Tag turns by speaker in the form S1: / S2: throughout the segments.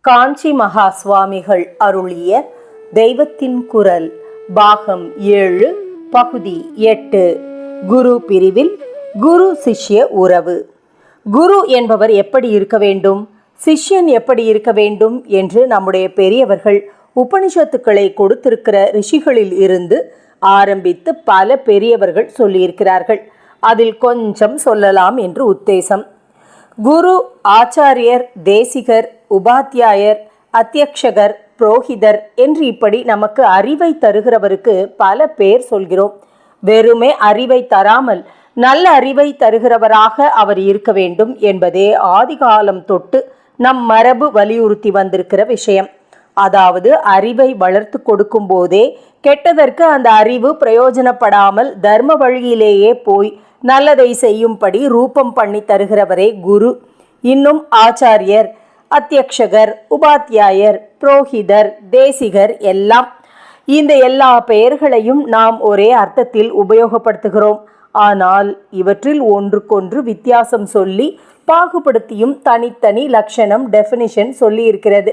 S1: காஞ்சி மகா சுவாமிகள் அருளிய தெய்வத்தின் குரல் பாகம் ஏழு பகுதி எட்டு. குரு பிரிவில் குரு சிஷ்ய உறவு. குரு என்பவர் எப்படி இருக்க வேண்டும்? சிஷ்யன் எப்படி இருக்க வேண்டும் என்று நம்முடைய பெரியவர்கள் உபனிஷத்துக்களை கொடுத்திருக்கிற ரிஷிகளில் இருந்து ஆரம்பித்து பல பெரியவர்கள் சொல்லியிருக்கிறார்கள். அதில் கொஞ்சம் சொல்லலாம் என்று உத்தேசம். குரு ஆச்சாரியர் தேசிகர் உபாத்தியாயர் அத்தியக்ஷகர் புரோகிதர் என்று இப்படி நமக்கு அறிவை தருகிறவருக்கு பல பேர் சொல்கிறோம். வெறுமே அறிவை தராமல் நல்ல அறிவை தருகிறவராக அவர் இருக்க வேண்டும் என்பதே ஆதிகாலம் தொட்டு நம் மரபு வலியுறுத்தி வந்திருக்கிற விஷயம். அதாவது அறிவை வளர்த்து கொடுக்கும் போதே கெட்டதற்கு அந்த அறிவு பிரயோஜனப்படாமல் தர்ம வழியிலேயே போய் நல்லதை செய்யும்படி ரூபம் பண்ணி தருகிறவரே குரு. இன்னும் ஆச்சாரியர் அத்தியக்ஷகர் உபாத்தியாயர் புரோகிதர் தேசிகர் எல்லாம் இந்த எல்லா பெயர்களையும் நாம் ஒரே அர்த்தத்தில் உபயோகப்படுத்துகிறோம். ஆனால் இவற்றில் ஒன்றுக்கொன்று வித்தியாசம் சொல்லி பாகுபடுத்தியும் தனித்தனி லட்சணம் டெஃபினிஷன் சொல்லியிருக்கிறது.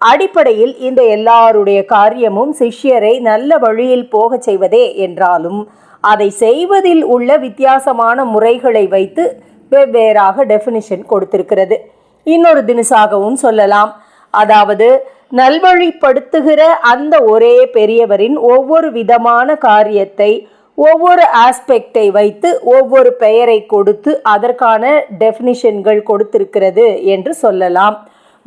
S1: அடிப்படையில் இந்த எல்லாருடைய காரியமும் சிஷ்யரை நல்ல வழியில் போகச் செய்வதே என்றாலும் அதை செய்வதில் உள்ள வித்தியாசமான முறைகளை வைத்து வெவ்வேறாக டெஃபினிஷன் கொடுத்திருக்கிறது. இன்னொரு தினசாகவும் சொல்லலாம். அதாவது நல்வழிப்படுத்துகிற அந்த ஒரே பெரியவரின் ஒவ்வொரு விதமான காரியத்தை ஒவ்வொரு ஆஸ்பெக்டை வைத்து ஒவ்வொரு பெயரை கொடுத்து அதற்கான டெஃபினிஷன்கள் கொடுத்திருக்கிறது என்று சொல்லலாம்.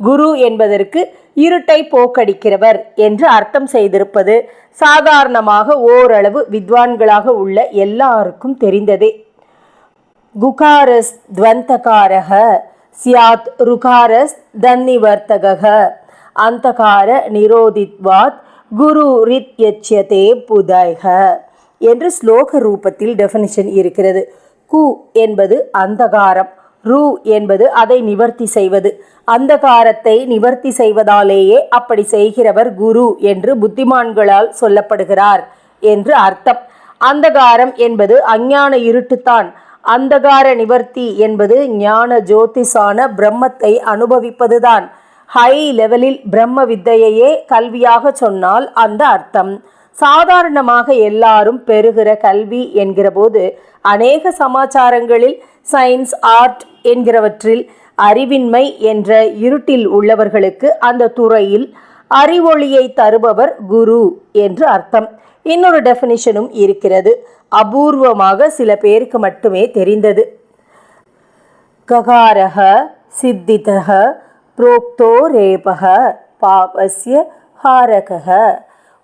S1: குரு என்பதற்கு இருட்டை போக்கடிக்கிறவர் என்று அர்த்தம் செய்திருப்பது சாதாரணமாக ஓரளவு வித்வான்களாக உள்ள எல்லாருக்கும் தெரிந்ததே. குகாரஸ் துவந்தகாரக சியாத் ருகாரஸ் தன்னிவர்த்தக அந்தகார நிரோதித்வாத் குரு ரித் யட்சியதே புதைக. என்று ஸ்லோக ரூபத்தில் டெஃபினிஷன் இருக்கிறது. கு என்பது அந்தகாரம் ரு என்பது அதை நிவர்த்தி செய்வது. அந்தகாரத்தை நிவர்த்தி செய்வதாலேயே அப்படி செய்கிறவர் குரு என்று புத்திமான்களால் சொல்லப்படுகிறார் என்று அர்த்தம். அந்தகாரம் என்பது அஞ்ஞான இருட்டுத்தான் அந்தகார நிவர்த்தி என்பது ஞான ஜோதிஷான பிரம்மத்தை அனுபவிப்பதுதான். ஹை லெவலில் பிரம்ம வித்தையையே கல்வியாக சொன்னால் அந்த அர்த்தம். சாதாரணமாக எல்லாரும் பெறுகிற கல்வி என்கிற போது அநேக சமாச்சாரங்களில் சயின்ஸ் ஆர்ட் என்கிறவற்றில் அறிவின்மை என்ற இருட்டில் உள்ளவர்களுக்கு அந்த துறையில் அறிவொளியை தருபவர் குரு என்று அர்த்தம். இன்னொரு டெஃபினிஷனும் இருக்கிறது. அபூர்வமாக சில பேருக்கு மட்டுமே தெரிந்தது. ககாரக சித்திதக புரோக்தோ ரேபக பாபஸ்ய ஹாரக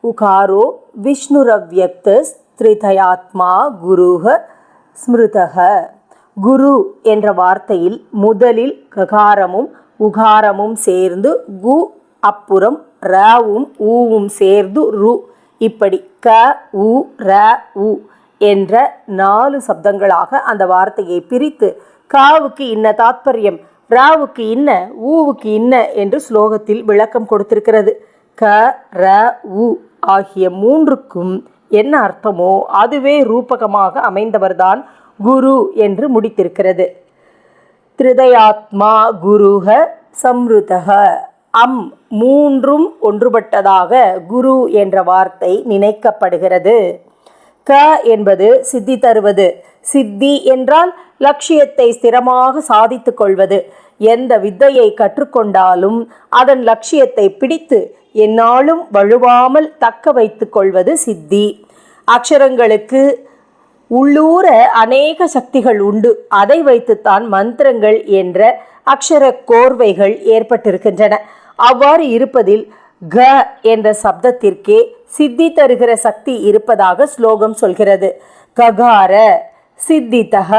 S1: உகாரோ விஷ்ணுரவ்யக்த ஸ்திரிதயாத்மா குருக ஸ்மிருதக குரு என்ற வார்த்தையில் முதலில் ககாரமும் உகாரமும் சேர்ந்து கு அப்புறம் ரவும் ஊவும் சேர்ந்து ரு இப்படி க உ ர உ என்ற நாலு சப்தங்களாக அந்த வார்த்தையை பிரித்து காவுக்கு இன்ன தாத்பரியம் ராவுக்கு இன்ன ஊவுக்கு இன்ன என்று ஸ்லோகத்தில் விளக்கம் கொடுத்திருக்கிறது. க ர உ ஆகிய மூன்றுக்கும் என்ன அர்த்தமோ அதுவே ரூபகமாக அமைந்தவர்தான் குரு என்று முடித்திருக்கிறது. திருதயாத்மா குருக சம்ருதக அம் மூன்றும் ஒன்றுபட்டதாக குரு என்ற வார்த்தை நினைக்கப்படுகிறது. க என்பது சித்தி தருவது. சித்தி என்றால் லட்சியத்தை ஸ்திரமாக சாதித்து கொள்வது. எந்த வித்தையை கற்றுக்கொண்டாலும் அதன் லட்சியத்தை பிடித்து எந்நாளும் வழுவாமல் தக்க வைத்து கொள்வது சித்தி. அக்ஷரங்களுக்கு உள்ளூர அநேக சக்திகள் உண்டு. அதை வைத்துத்தான் மந்திரங்கள் என்ற அக்ஷர கோர்வைகள் ஏற்பட்டிருக்கின்றன. அவ்வாறு இருப்பதில் க என்ற சப்தத்திற்கே சித்தி தருகிற சக்தி இருப்பதாக ஸ்லோகம் சொல்கிறது. ககார சித்தித்தக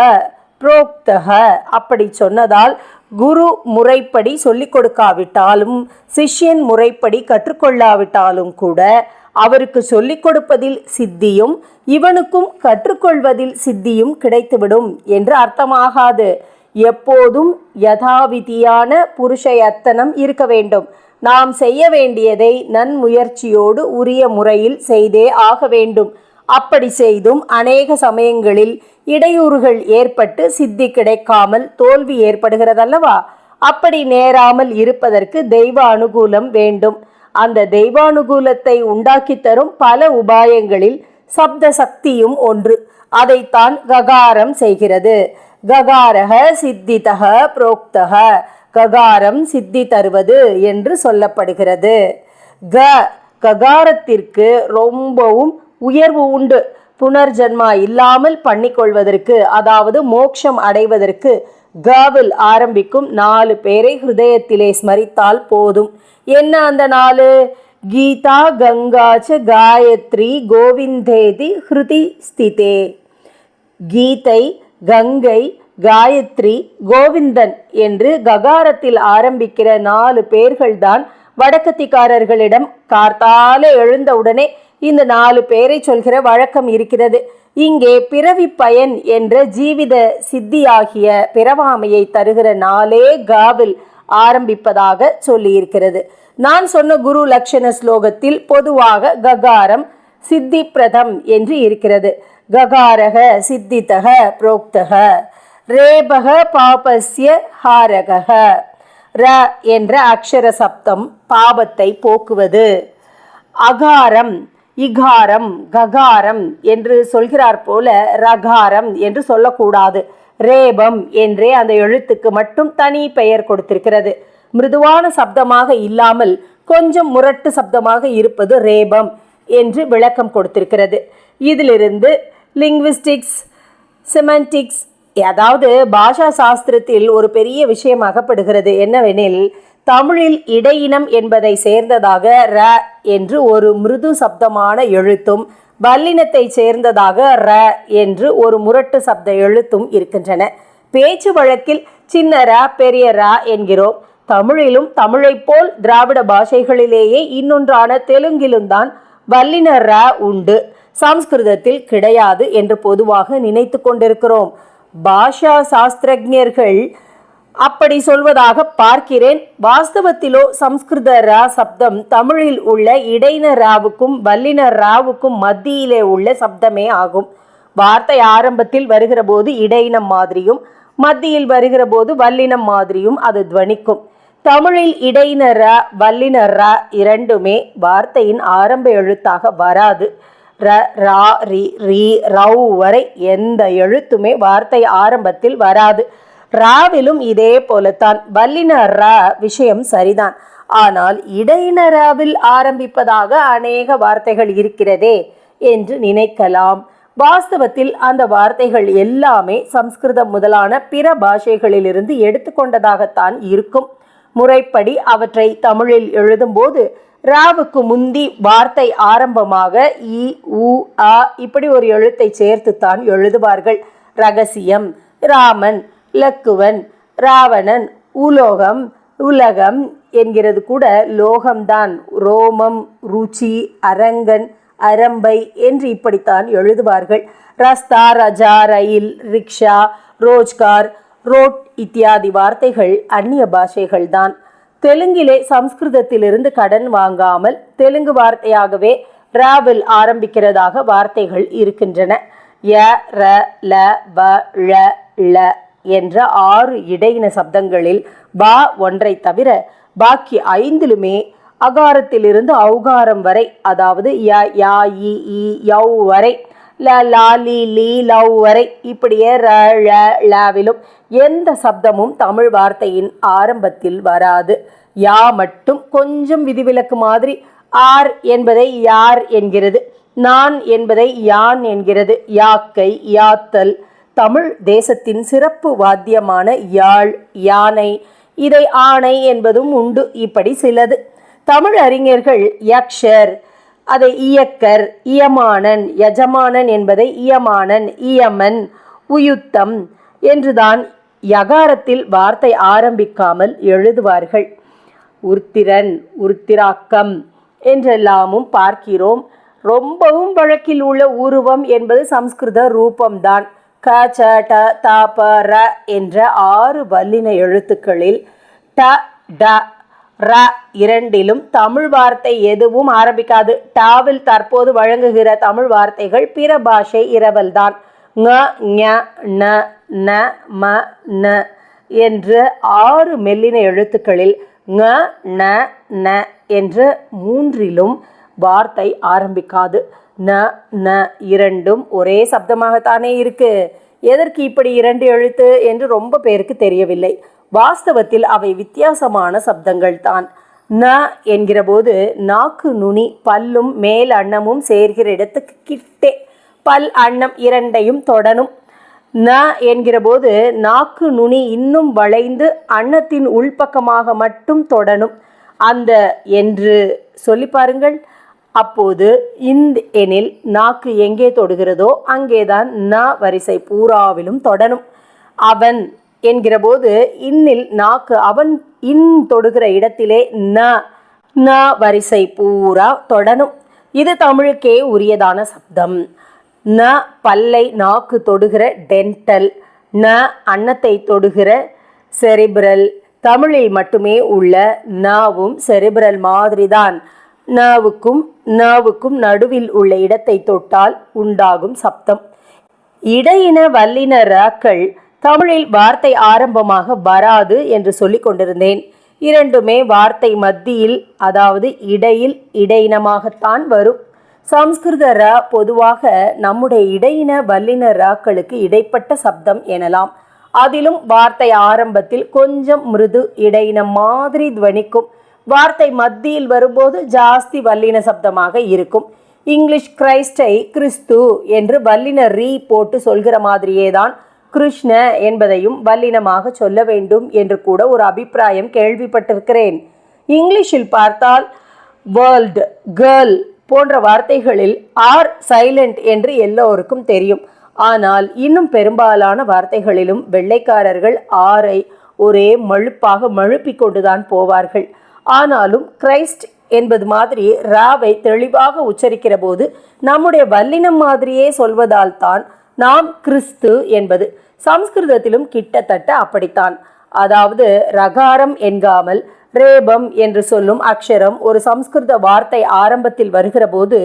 S1: புரோக்தக அப்படி சொன்னதால் குரு முறைப்படி சொல்லிக் கொடுக்காவிட்டாலும் சிஷ்யன் முறைப்படி கற்றுக்கொள்ளாவிட்டாலும் கூட அவருக்கு சொல்லிக் கொடுப்பதில் சித்தியும் இவனுக்கும் கற்றுக்கொள்வதில் சித்தியும் கிடைத்துவிடும் என்று அர்த்தமாகாது. எப்போதும் யதாவிதியான புருஷயத்தனம் இருக்க வேண்டும். நாம் செய்ய வேண்டியதை நன்முயற்சியோடு உரிய முறையில் செய்தே ஆக வேண்டும். அப்படி செய்தும் அநேக சமயங்களில் இடையூறுகள் ஏற்பட்டு சித்தி கிடைக்காமல் தோல்வி ஏற்படுகிறதல்லவா? அப்படி நேராமல் இருப்பதற்கு தெய்வ அனுகூலம் வேண்டும். அந்த தெய்வானுகூலத்தை உண்டாக்கி தரும் பல உபாயங்களில் சப்த சக்தியும் ஒன்று. அதைத்தான் ககாரம் செய்கிறது. ககாரக சித்திதக புரோக்தக. ககாரம் சித்தி தருவது என்று சொல்லப்படுகிறது. க ககாரத்திற்கு ரொம்பவும் உயர்வு உண்டு. புனர்ஜன்மா இல்லாமல் பண்ணிக்கொள்வதற்கு அதாவது மோட்சம் அடைவதற்கு காவில் ஆரம்பிக்கும் நாலு பேரை ஹிருதயத்திலே ஸ்மரித்தால் போதும். என்ன அந்த நாலு? கீதா கங்காச்ச காயத்ரி கோவிந்தேதி ஹிருதி ஸ்திதே. கீதை கங்கை காயத்ரி கோவிந்தன் என்று ககாரத்தில் ஆரம்பிக்கிற நாலு பேர்கள்தான் வடக்கத்திக்காரர்களிடம் கார்த்தால எழுந்தவுடனே இந்த நாலு பேரை சொல்கிற வழக்கம் இருக்கிறது. இங்கே பிறவி பயன் என்ற ஜீவித சித்தியாகிய பிறவாமையை தருகிற நாளே காவில் ஆரம்பிப்பதாக சொல்லியிருக்கிறது. நான் சொன்ன குரு லட்சண ஸ்லோகத்தில் பொதுவாக ககாரம் சித்தி பிரதம் என்று இருக்கிறது. ககாரக சித்திதக புரோக்தக. ரேபக பாபஸ்ய ஹாரக ர என்ற அக்ஷர சப்தம் பாபத்தை போக்குவது. அகாரம் இகாரம் ககாரம் என்று சொல்கிறார் போல ரகாரம் என்று சொல்லக்கூடாது. ரேபம் என்றே அந்த எழுத்துக்கு மட்டும் தனி பெயர் கொடுத்திருக்கிறது. மிருதுவான சப்தமாக இல்லாமல் கொஞ்சம் முரட்டு சப்தமாக இருப்பது ரேபம் என்று விளக்கம் கொடுத்திருக்கிறது. இதிலிருந்து லிங்விஸ்டிக்ஸ் செமண்டிக்ஸ் அதாவது பாஷா சாஸ்திரத்தில் ஒரு பெரிய விஷயம் அகப்படுகிறது. என்னவெனில் தமிழில் இடையினம் என்பதை சேர்ந்ததாக ர என்று ஒரு மிருது சப்தமான எழுத்தும் வல்லினத்தை சேர்ந்ததாக ர என்று ஒரு முரட்டு சப்த எழுத்தும் இருக்கின்றன. பேச்சு வழக்கில் சின்ன ர பெரிய ர என்கிறோம். தமிழிலும் தமிழைப் போல் திராவிட பாஷைகளிலேயே இன்னொன்றான தெலுங்கிலும் தான் வல்லின ர உண்டு. சம்ஸ்கிருதத்தில் கிடையாது என்று பொதுவாக நினைத்து கொண்டிருக்கிறோம். பாஷா சாஸ்திரஜர்கள் அப்படி சொல்வதாக பார்க்கிறேன். வாஸ்தவத்திலோ சம்ஸ்கிருத ரா சப்தம் தமிழில் உள்ள இடைன ராவுக்கும் வல்லின ராவுக்கும் மத்தியிலே உள்ள சப்தமே ஆகும். வார்த்தை ஆரம்பத்தில் வருகிற போது இடையினம் மாதிரியும் மத்தியில் வருகிற போது வல்லினம் மாதிரியும் அது துவனிக்கும். தமிழில் இடையின ர வல்லின ர இரண்டுமே வார்த்தையின் ஆரம்ப எழுத்தாக வராது. ர ரா ரி ரீ ரவு வரை எந்த எழுத்துமே வார்த்தை ஆரம்பத்தில் வராது. ராவிலும் இதே போலத்தான். வல்லின ரா விஷயம் சரிதான். ஆனால் இடையின ராவில் ஆரம்பிப்பதாக அநேக வார்த்தைகள் இருக்கிறதே என்று நினைக்கலாம். வாஸ்தவத்தில் அந்த வார்த்தைகள் எல்லாமே சம்ஸ்கிருதம் முதலான பிற பாஷைகளிலிருந்து எடுத்துக்கொண்டதாகத்தான் இருக்கும். முறைப்படி அவற்றை தமிழில் எழுதும்போது ராவுக்கு முந்தி வார்த்தை ஆரம்பமாக இ உ அ இப்படி ஒரு எழுத்தை சேர்த்துத்தான் எழுதுவார்கள். ரகசியம் ராமன் லக்குவன் ராவணன் உலோகம் உலகம் என்கிறது கூட லோகம்தான். ரோமம் ருச்சி அரங்கன் அரம்பை என்று இப்படித்தான் எழுதுவார்கள். ரஸ்தா ரஜா ரயில் ரிக்ஷா ரோஜ்கார் ரோட் இத்தியாதி வார்த்தைகள் அந்நிய பாஷைகள்தான். தெலுங்கிலே சம்ஸ்கிருதத்திலிருந்து கடன் வாங்காமல் தெலுங்கு வார்த்தையாகவே ராவில் ஆரம்பிக்கிறதாக வார்த்தைகள் இருக்கின்றன. ய ர ல வ ழ ள. என்ற ஆறு இடையின சப்தங்களில் பா ஒன்றை தவிர பாக்கி ஐந்திலுமே அகாரத்திலிருந்து ஔகாரம் வரை அதாவது ய யா இ யௌ வரை ல லா லி லீ லவ் வரை இப்படியே ர ழ லாவிலும் எந்த சப்தமும் தமிழ் வார்த்தையின் ஆரம்பத்தில் வராது. யா மட்டும் கொஞ்சம் விதிவிலக்கு மாதிரி ஆர் என்பதை யார் என்கிறது நான் என்பதை யான் என்கிறது யாக்கை யாத்தல் தமிழ் தேசத்தின் சிறப்பு வாத்தியமான யாழ் யானை இதை ஆணை என்பதும் உண்டு. இப்படி சிலது. தமிழ் அறிஞர்கள் யக்ஷர் அதை இயக்கர் இயமானன் யஜமானன் என்பதை இயமானன் இயமன் உயுத்தம் என்றுதான் யகாரத்தில் வார்த்தை ஆரம்பிக்காமல் எழுதுவார்கள். உருத்திரன் உருத்திராக்கம் என்றெல்லாமும் பார்க்கிறோம். ரொம்பவும் வழக்கில் உள்ள உருவம் என்பது சம்ஸ்கிருத ரூபம்தான். க ச ட த ப ர என்ற ஆறு வல்லின எழுத்துக்களில் ட ட ர இரண்டிலும் தமிழ் வார்த்தை எதுவும் ஆரம்பிக்காது. டாவில் தற்போது வழங்குகிற தமிழ் வார்த்தைகள் பிற பாஷை இரவல்தான். ங ஞ ந ந ம ந என்று ஆறு மெல்லின எழுத்துக்களில் ங ந ந என்று மூன்றிலும் வார்த்தை ஆரம்பிக்காது. ந ந இரண்டும் ஒரே சப்தமாகத்தானே இருக்கு. எதற்கு இப்படி இரண்டு எழுத்து என்று ரொம்ப பேருக்கு தெரியவில்லை. வாஸ்தவத்தில் அவை வித்தியாசமான சப்தங்கள் தான். ந என்கிற போது நாக்கு நுனி பல்லும் மேல் அன்னமும் சேர்கிற இடத்துக்கு கிட்டே. பல் அன்னம் இரண்டையும் தொடணும். ந என்கிற போது நாக்கு நுனி இன்னும் வளைந்து அன்னத்தின் உள்பக்கமாக மட்டும் தொடணும். அந்த என்று சொல்லி பாருங்கள். அப்போது இந்த் எனில் நாக்கு எங்கே தொடுகிறதோ அங்கேதான் ந வரிசை பூராவிலும் தொடணும். அவன் என்கிற போது இன்னில் நாக்கு அவன் இன் தொடுகிற இடத்திலே ந ந வரிசை பூரா தொடணும். இது தமிழுக்கே உரியதான சப்தம். ந பல்லை நாக்கு தொடுகிற டென்டல் ந அன்னத்தை தொடுகிற செரிபிரல் தமிழில் மட்டுமே உள்ள நாவும் செரிபிரல் மாதிரிதான். நாவுக்கும் நாவுக்கும் நடுவில் உள்ள இடத்தை தொட்டால் உண்டாகும் சப்தம். இடையின வல்லின ராக்கள் தமிழில் வார்த்தை ஆரம்பமாக வராது என்று சொல்லிக் கொண்டிருந்தேன். இரண்டுமே வார்த்தை மத்தியில் அதாவது இடையில் இடையினமாகத்தான் வரும். சம்ஸ்கிருத ர பொதுவாக நம்முடைய இடையின வல்லின ராக்களுக்கு இடைப்பட்ட சப்தம் எனலாம். அதிலும் வார்த்தை ஆரம்பத்தில் கொஞ்சம் மிருது இடையினம் மாதிரி துவனிக்கும் வார்த்தை மத்தியில் வரும்போது ஜாஸ்தி வல்லின சப்தமாக இருக்கும். இங்கிலீஷ் கிரைஸ்டை கிறிஸ்து என்று வல்லின ரீ போட்டு சொல்கிற மாதிரியே தான் கிருஷ்ண என்பதையும் வல்லினமாக சொல்ல வேண்டும் என்று கூட ஒரு அபிப்பிராயம் கேள்விப்பட்டிருக்கிறேன். இங்கிலீஷில் பார்த்தால் வேர்ல்டு கேர்ள் போன்ற வார்த்தைகளில் ஆர் சைலண்ட் என்று எல்லோருக்கும் தெரியும். ஆனால் இன்னும் பெரும்பாலான வார்த்தைகளிலும் வெள்ளைக்காரர்கள் ஆரை ஒரே மழுப்பாக மழுப்பிக் கொண்டுதான் போவார்கள். ஆனாலும் கிரைஸ்ட் என்பது மாதிரி ராவை தெளிவாக உச்சரிக்கிற போது நம்முடைய வல்லினம் மாதிரியே சொல்வதால் தான் நாம் கிறிஸ்து என்பது. சம்ஸ்கிருதத்திலும் கிட்டத்தட்ட அப்படித்தான். அதாவது ரகாரம் என்காமல் ரேபம் என்று சொல்லும் அக்ஷரம் ஒரு சம்ஸ்கிருத வார்த்தை ஆரம்பத்தில் வருகிற போது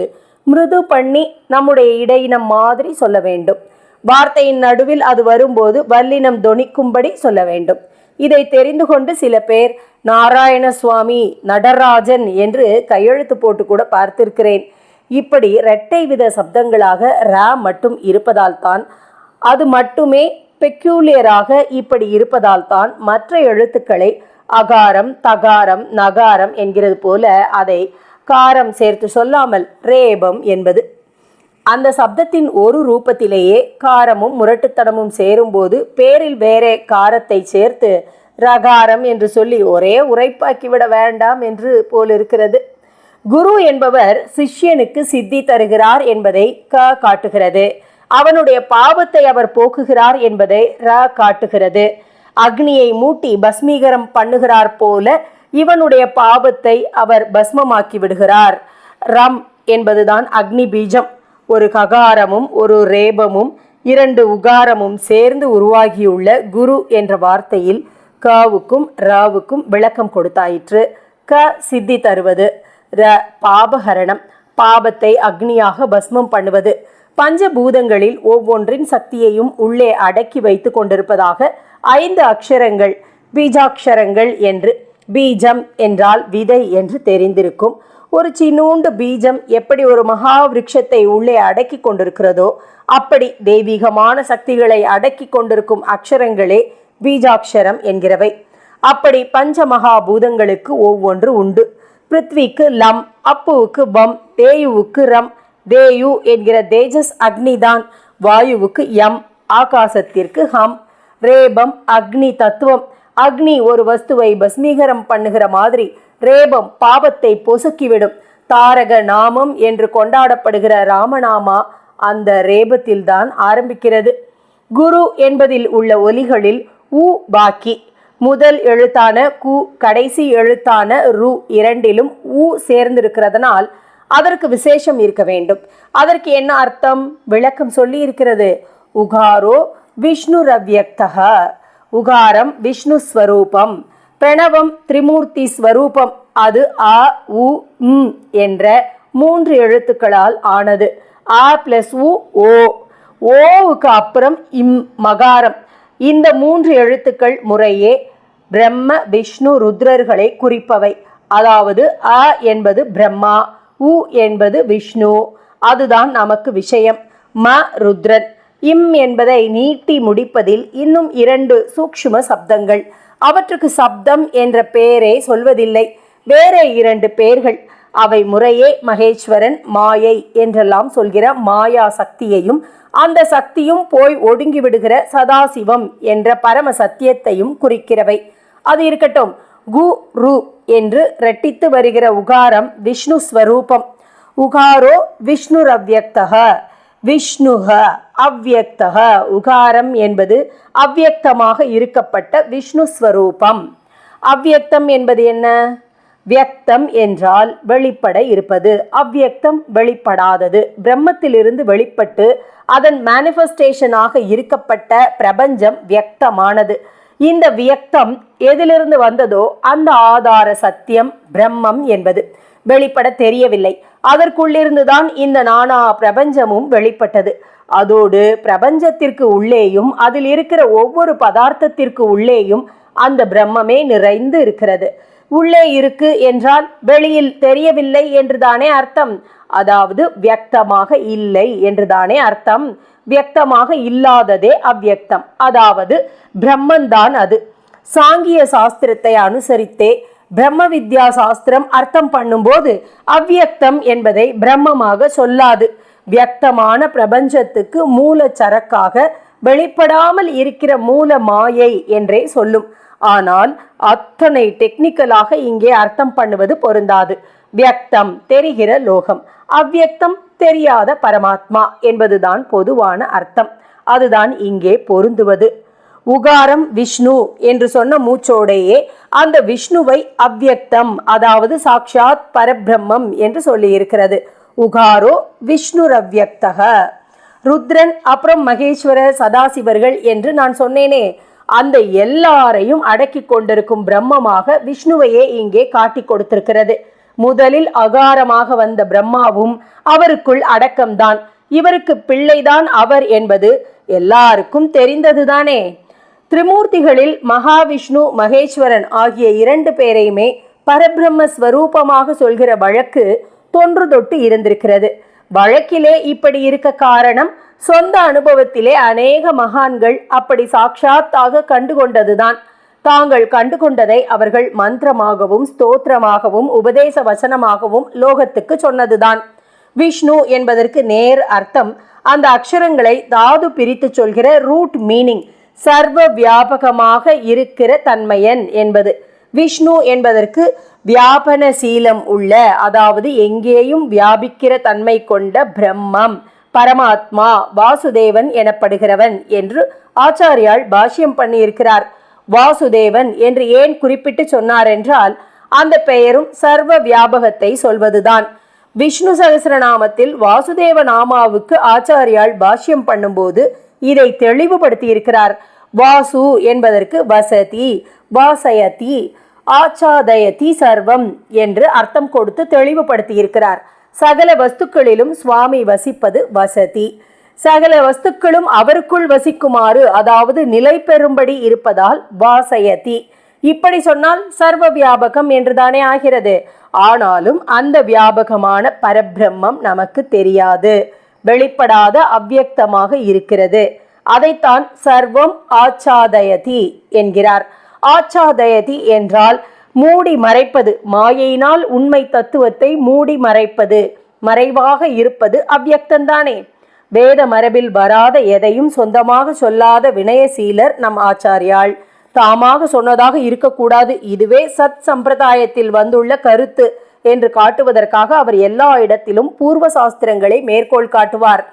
S1: மிருது பண்ணி நம்முடைய இடையினம் மாதிரி சொல்ல வேண்டும். வார்த்தையின் நடுவில் அது வரும்போது வல்லினம் தொனிக்கும்படி சொல்ல வேண்டும். இதை தெரிந்து கொண்டு சில பேர் நாராயண சுவாமி நடராஜன் என்று கையெழுத்து போட்டு கூட பார்த்திருக்கிறேன். இப்படி இரட்டை வித சப்தங்களாக ரா மட்டும் இருப்பதால் தான் அது மட்டுமே பெக்யூலியராக இப்படி இருப்பதால் தான் மற்ற எழுத்துக்களை அகாரம் தகாரம் நகாரம் என்கிறது போல அதை காரம் சேர்த்து சொல்லாமல் ரேபம் என்பது அந்த சப்தத்தின் ஒரு ரூபத்திலேயே காரமும் முரட்டுத்தனமும் சேரும்போது பேரில் வேறே காரத்தை சேர்த்து ரகாரம் என்று சொல்லி ஒரே உரைப்பாக்கிவிட வேண்டாம் என்று போலிருக்கிறது குரு என்பவர் சிஷ்யனுக்கு சித்தி தருகிறார் என்பதை க காட்டுகிறது. அவனுடைய பாவத்தை அவர் போக்குகிறார் என்பதை ர காட்டுகிறது. அக்னியை மூட்டி பஸ்மீகரம் பண்ணுகிறார் போல இவனுடைய பாவத்தை அவர் பஸ்மமாக்கி விடுகிறார். ரம் என்பதுதான் அக்னி பீஜம். ஒரு ககாரமும் ஒரு ரேபமும் இரண்டு உகாரமும் சேர்ந்து உருவாகியுள்ள குரு என்ற வார்த்தையில் கவுக்கும் ராவுக்கும் விளக்கம் கொடுத்தாயிற்று. க சித்தி தருவது. ர பாபஹரணம். பாபத்தை அக்னியாக பஸ்மம் பண்ணுவது. பஞ்சபூதங்களில் ஒவ்வொன்றின் சக்தியையும் உள்ளே அடக்கி வைத்து கொண்டிருப்பதாக ஐந்து அக்ஷரங்கள் பீஜாட்சரங்கள் என்று பீஜம் என்றால் விதை என்று தெரிந்திருக்கும். ஒரு சின்னூண்டு பீஜம் எப்படி ஒரு மகா விருட்சத்தை உள்ளே அடக்கி கொண்டிருக்கிறதோ அப்படி தெய்வீகமான சக்திகளை அடக்கி கொண்டிருக்கும் அக்ஷரங்களே பீஜாட்சரம் என்கிறவை. அப்படி பஞ்ச மகாபூதங்களுக்கு ஒவ்வொன்று உண்டு. பிருத்விக்கு லம் அப்புவுக்கு பம் தேயுவுக்கு ரம் தேயு என்கிற தேஜஸ் அக்னிதான் வாயுவுக்கு யம் ஆகாசத்திற்கு ஹம் ரேபம் அக்னி தத்துவம் அக்னி ஒரு வஸ்துவை பஸ்மீகரம் பண்ணுகிற மாதிரி ரேபம் பாபத்தை பொசுக்கிவிடும். தாரக நாமம் என்று கொண்டாடப்படுகிற ராமநாமா அந்த ரேபத்தில்தான் ஆரம்பிக்கிறது. குரு என்பதில் உள்ள ஒலிகளில் உ பாக்கி முதல் எழுத்தான கு கடைசி எழுத்தான ரு இரண்டிலும் உ சேர்ந்திருக்கிறதுனால் அதற்கு விசேஷம் இருக்க வேண்டும். அதற்கு என்ன அர்த்தம்? விளக்கம் சொல்லி இருக்கிறது உகாரோ விஷ்ணு ரவ்யக்தக உகாரம் விஷ்ணு ஸ்வரூபம். பிரணவம் திரிமூர்த்தி ஸ்வரூபம். அது அ உ ம் என்ற மூன்று எழுத்துக்களால் ஆனது. ஆ பிளஸ் உ ஓ. ஓவுக்கு அப்புறம் இம் மகாரம். இந்த மூன்று எழுத்துக்கள் முறையே பிரம்ம விஷ்ணு ருத்ரர்களை குறிப்பவை. அதாவது அ என்பது பிரம்மா உ என்பது விஷ்ணு. அதுதான் நமக்கு விஷயம். ம ருத்ரன். இம் என்பதை நீட்டி முடிப்பதில் இன்னும் இரண்டு சூக்ஷ்ம சப்தங்கள். அவற்றுக்கு சப்தம் என்ற பெயரே சொல்வதில்லை. வேறே இரண்டு பெயர்கள் அவை முறையே மகேஸ்வரன் மாயை என்றெல்லாம் சொல்கிற மாயா சக்தியையும் அந்த சக்தியும் போய் ஒடுங்கி விடுகிற சதாசிவம் என்ற பரம சத்தியத்தையும் குறிக்கிறவை. அது இருக்கட்டும். கு ரு என்று ரெட்டித்து வருகிற உகாரம் விஷ்ணு ஸ்வரூபம். உகாரோ விஷ்ணுரவ்யக்தக. விஷ்ணுக அவ்வியக்தக உகாரம் என்பது அவ்யக்தமாக இருக்கப்பட்ட விஷ்ணு ஸ்வரூபம். அவ்வியக்தம் என்பது என்ன? வியக்தம் என்றால் வெளிப்பட இருப்பது. அவ்வியக்தம் வெளிப்படாதது. பிரம்மத்திலிருந்து வெளிப்பட்டு அதன் மேனிஃபெஸ்டேஷனாக இருக்கப்பட்ட பிரபஞ்சம் வியக்தமானது. இந்த வியக்தம் எதிலிருந்து வந்ததோ அந்த ஆதார சத்தியம் பிரம்மம் என்பது. வெளிப்பட தெரியவில்லை. அதற்குள்ளிருந்துதான் இந்த நானா பிரபஞ்சமும் வெளிப்பட்டது. அதோடு பிரபஞ்சத்திற்கு உள்ளேயும் அதில் இருக்கிற ஒவ்வொரு பதார்த்தத்திற்கு உள்ளேயும் அந்த பிரம்மமே நிறைந்து இருக்கிறது. உள்ளே இருக்கு என்றால் வெளியில் தெரியவில்லை என்றுதானே அர்த்தம்? அதாவது வியக்தமாக இல்லை என்றுதானே அர்த்தம்? வியக்தமாக இல்லாததே அவ்வியக்தம். அதாவது பிரம்மன்தான் அது. சாங்கிய சாஸ்திரத்தை அனுசரித்தே பிரம்ம வித்யா சாஸ்திரம் அர்த்தம் பண்ணும்போது அவ்யக்தம் என்பதை பிரம்மமாக சொல்லாது. வியக்தமான பிரபஞ்சத்துக்கு மூல சரக்காக வெளிப்படாமல் இருக்கிற மூல மாயை என்றே சொல்லும். ஆனால் அத்தனை டெக்னிக்கலாக இங்கே அர்த்தம் பண்ணுவது பொருந்தாது. வியக்தம் தெரிகிற லோகம் அவ்வியக்தம் தெரியாத பரமாத்மா என்பதுதான் பொதுவான அர்த்தம். அதுதான் இங்கே பொருந்துவது. உகாரம் விஷ்ணு என்று சொன்ன மூச்சோடையே அந்த விஷ்ணுவை அவ்யக்தம் அதாவது சாக்ஷாத் பரபிரம்மம் என்று சொல்லியிருக்கிறது. உகாரோ விஷ்ணு ரவ்யக்தக ருத்ரன் அப்புறம் மகேஸ்வர சதாசிவர்கள் என்று நான் சொன்னேனே அந்த எல்லாரையும் அடக்கி கொண்டிருக்கும் பிரம்மமாக விஷ்ணுவையே இங்கே காட்டி கொடுத்திருக்கிறது. முதலில் அகாரமாக வந்த பிரம்மாவும் அவருக்குள் அடக்கம்தான். இவருக்கு பிள்ளைதான் அவர் என்பது எல்லாருக்கும் தெரிந்ததுதானே? திரிமூர்த்திகளில் மகாவிஷ்ணு மகேஸ்வரன் ஆகிய இரண்டு பேரையுமே பரபிரம்ம ஸ்வரூபமாக சொல்கிற வழக்கு தொன்று தொட்டு இருந்திருக்கிறது. வழக்கிலே இப்படி இருக்க காரணம் சொந்த அனுபவத்திலே அநேக மகான்கள் அப்படி சாட்சாத்தாக கண்டுகொண்டதுதான். தாங்கள் கண்டுகொண்டதை அவர்கள் மந்திரமாகவும் ஸ்தோத்திரமாகவும் உபதேச வசனமாகவும் லோகத்துக்கு சொன்னதுதான். விஷ்ணு என்பதற்கு நேர் அர்த்தம். அந்த அக்ஷரங்களை தாது பிரித்து சொல்கிற ரூட் மீனிங் சர்வ வியாபகமாக இருக்கிற தன்மையன் என்பது. விஷ்ணு என்பதற்கு வியாபன சீலம் உள்ள அதாவது எங்கேயும் வியாபிக்கிற தன்மை கொண்ட பிரம்மம் பரமாத்மா வாசுதேவன் எனப்படுகிறவன் என்று ஆச்சாரியால் பாஷ்யம் பண்ணியிருக்கிறார். வாசுதேவன் என்று ஏன் குறிப்பிட்டு சொன்னார் என்றால் அந்த பெயரும் சர்வ வியாபகத்தை சொல்வதுதான். விஷ்ணு சகசிரநாமத்தில் வாசுதேவ நாமாவுக்கு ஆச்சாரியால் பாஷ்யம் பண்ணும்போது இதை தெளிவுபடுத்தியிருக்கிறார். வாசு என்பதற்கு வசதி வாசயதி ஆச்சாதயதி சர்வம் என்று அர்த்தம் கொடுத்து தெளிவுபடுத்தியிருக்கிறார். சகல வஸ்துக்களிலும் சுவாமி வசிப்பது வசதி. சகல வஸ்துக்களும் அவருக்குள் வசிக்குமாறு அதாவது நிலை பெறும்படி இருப்பதால் வாசயதி. இப்படி சொன்னால் சர்வ வியாபகம் என்றுதானே ஆகிறது. ஆனாலும் அந்த வியாபகமான பரபிரம்மம் நமக்கு தெரியாது. வெளிப்படாத அவ்யக்தமாக இருக்கிறது. அதைத்தான் சர்வம் ஆச்சாதயதி என்கிறார். ஆச்சாதயதி என்றால் மூடி மறைப்பது மாயையினால் உண்மை தத்துவத்தை மூடி மறைப்பது மறைவாக இருப்பது அவ்யக்தந்தானே வேத மரபில் வராத எதையும் சொந்தமாக சொல்லாத வினயசீலர் நம் ஆச்சாரியாள். தாமாக சொன்னதாக இருக்கக்கூடாது. இதுவே சத் சம்பிரதாயத்தில் வந்துள்ள கருத்து. என்று காட்டுவதற்காக அவர் எல்லா இடத்திலும் பூர்வ சாஸ்திரங்களை மேற்கோள் காட்டுவார்.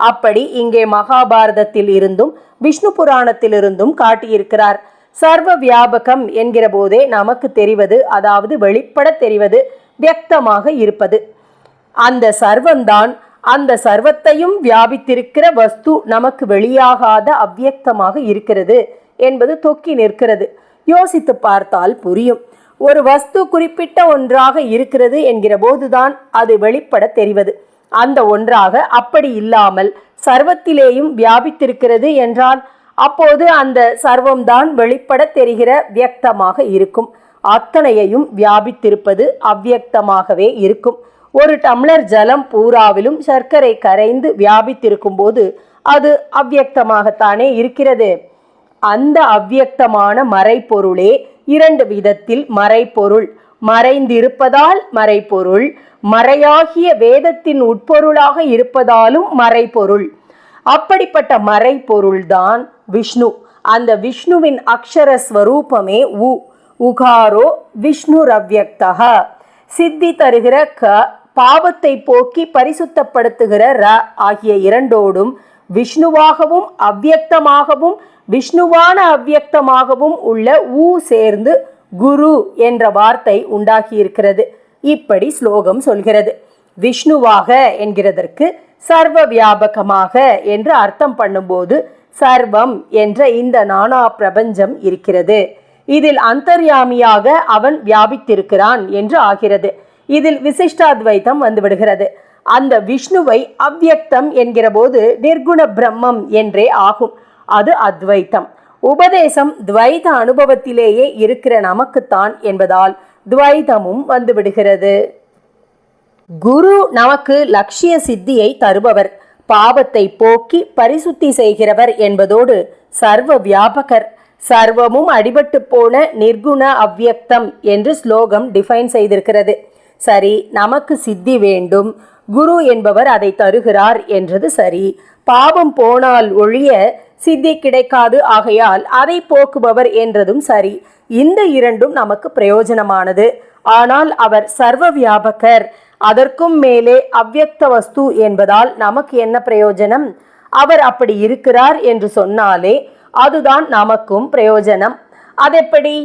S1: அப்படி இங்கே மகாபாரதத்தில் இருந்தும் விஷ்ணு புராணத்திலிருந்தும் காட்டியிருக்கிறார். சர்வ வியாபகம் என்கிற போதே நமக்கு தெரிவது அதாவது வெளிப்பட தெரிவது வியக்தமாக இருப்பது. அந்த சர்வம்தான் அந்த சர்வத்தையும் வியாபித்திருக்கிற வஸ்து நமக்கு வெளியாகாத அவ்வியக்தமாக இருக்கிறது என்பது தொக்கி நிற்கிறது. யோசித்து பார்த்தால் புரியும். ஒரு வஸ்து குறிப்பிட்ட ஒன்றாக இருக்கிறது என்கிற போதுதான் அது வெளிப்பட தெரிவது. அந்த ஒன்றாக அப்படி இல்லாமல் சர்வத்திலேயும் வியாபித்திருக்கிறது என்றால் அப்போது அந்த சர்வம்தான் வெளிப்பட தெரிகிற வியக்தமாக இருக்கும். அத்தனையையும் வியாபித்திருப்பது அவ்வியக்தமாகவே இருக்கும். ஒரு டம்ளர் ஜலம் பூராவிலும் சர்க்கரை கரைந்து வியாபித்திருக்கும் போது அது அவ்வியக்தமாகத்தானே இருக்கிறது. அந்த அவ்வியக்தமான மறைப்பொருளே இரண்டு விதத்தில் மறைப்பொருள் மறைந்திருப்பதால் மறைப்பொருள் மறையாகிய வேதத்தின் உட்பொருளாக இருப்பதாலும் மறைப்பொருள் அப்படிப்பட்ட மறைப்பொருள்தான் விஷ்ணு. அந்த விஷ்ணுவின் அக்ஷர ஸ்வரூபமே உ. உகாரோ விஷ்ணு ரவ்யக்தக சித்தி தருகிற க. பாவத்தை போக்கி பரிசுத்தப்படுத்துகிற ர. ஆகிய இரண்டோடும் விஷ்ணுவாகவும் அவ்யக்தமாகவும் விஷ்ணுவான அவ்வியக்தமாகவும் உள்ள ஊ சேர்ந்து குரு என்ற வார்த்தை உண்டாகியிருக்கிறது. இப்படி ஸ்லோகம் சொல்கிறது. விஷ்ணுவாக என்கிறதற்கு சர்வ வியாபகமாக என்று அர்த்தம் பண்ணும்போது சர்வம் என்ற இந்த நானா பிரபஞ்சம் இருக்கிறது. இதில் அந்தர்யாமியாக அவன் வியாபித்திருக்கிறான் என்று ஆகிறது. இதில் விசிஷ்டாத்வைத்தம் வந்துவிடுகிறது. அந்த விஷ்ணுவை அவ்வியக்தம் என்கிற போது நிர்குண பிரம்மம் என்றே ஆகும். அது அத்வைத்தம். உபதேசம் துவைத அனுபவத்திலேயே இருக்கிற நமக்குத்தான் என்பதால் துவைதமும் வந்துவிடுகிறது. குரு நமக்கு லட்சிய சித்தியை தருபவர். பாவத்தை போக்கி பரிசுத்தி செய்கிறவர் என்பதோடு சர்வ வியாபகர். சர்வமும் அடிபட்டு போன நிர்குண அவ்வியக்தம் என்று ஸ்லோகம் டிஃபைன் செய்திருக்கிறது. சரி நமக்கு சித்தி வேண்டும். குரு என்பவர் அதை தருகிறார் என்றது சரி. பாவம் போனால் ஒழிய சித்தி கிடைக்காது ஆகையால் அதை போக்குபவர் என்றதும் சரி. இந்த இரண்டும் நமக்கு பிரயோஜனமானது. ஆனால் அவர் சர்வ வியாபகர் அதற்கும் மேலே அவ்வக்த வஸ்து என்பதால் நமக்கு என்ன பிரயோஜனம்? அவர் அப்படி இருக்கிறார் என்று சொன்னாலே அதுதான் நமக்கும் பிரயோஜனம். அதெப்படி?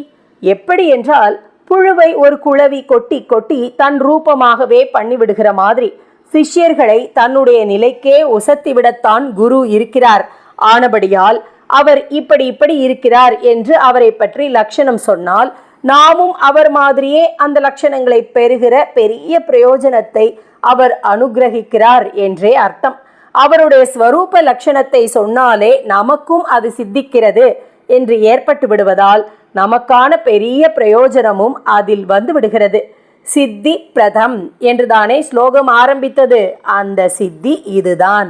S1: எப்படி என்றால் புழுவை ஒரு குழவி கொட்டி கொட்டி தன் ரூபமாகவே பண்ணிவிடுகிற மாதிரி. சிஷ்யர்களை தன்னுடைய நிலைக்கே உசத்திவிடத்தான் குரு இருக்கிறார். ஆனபடியால் அவர் இப்படி இப்படி இருக்கிறார் என்று அவரை பற்றி லட்சணம் சொன்னால் நாமும் அவர் மாதிரியே அந்த லட்சணங்களை பெறுகிற பெரிய பிரயோஜனத்தை அவர் அனுகிரகிக்கிறார் என்றே அர்த்தம். அவருடைய ஸ்வரூப லட்சணத்தை சொன்னாலே நமக்கும் அது சித்திக்கிறது என்று ஏற்பட்டு விடுவதால் நமக்கான பெரிய பிரயோஜனமும் அதில் வந்து விடுகிறது. சித்தி பிரதம் என்றுதானே ஸ்லோகம் ஆரம்பித்தது. அந்த சித்தி இதுதான்.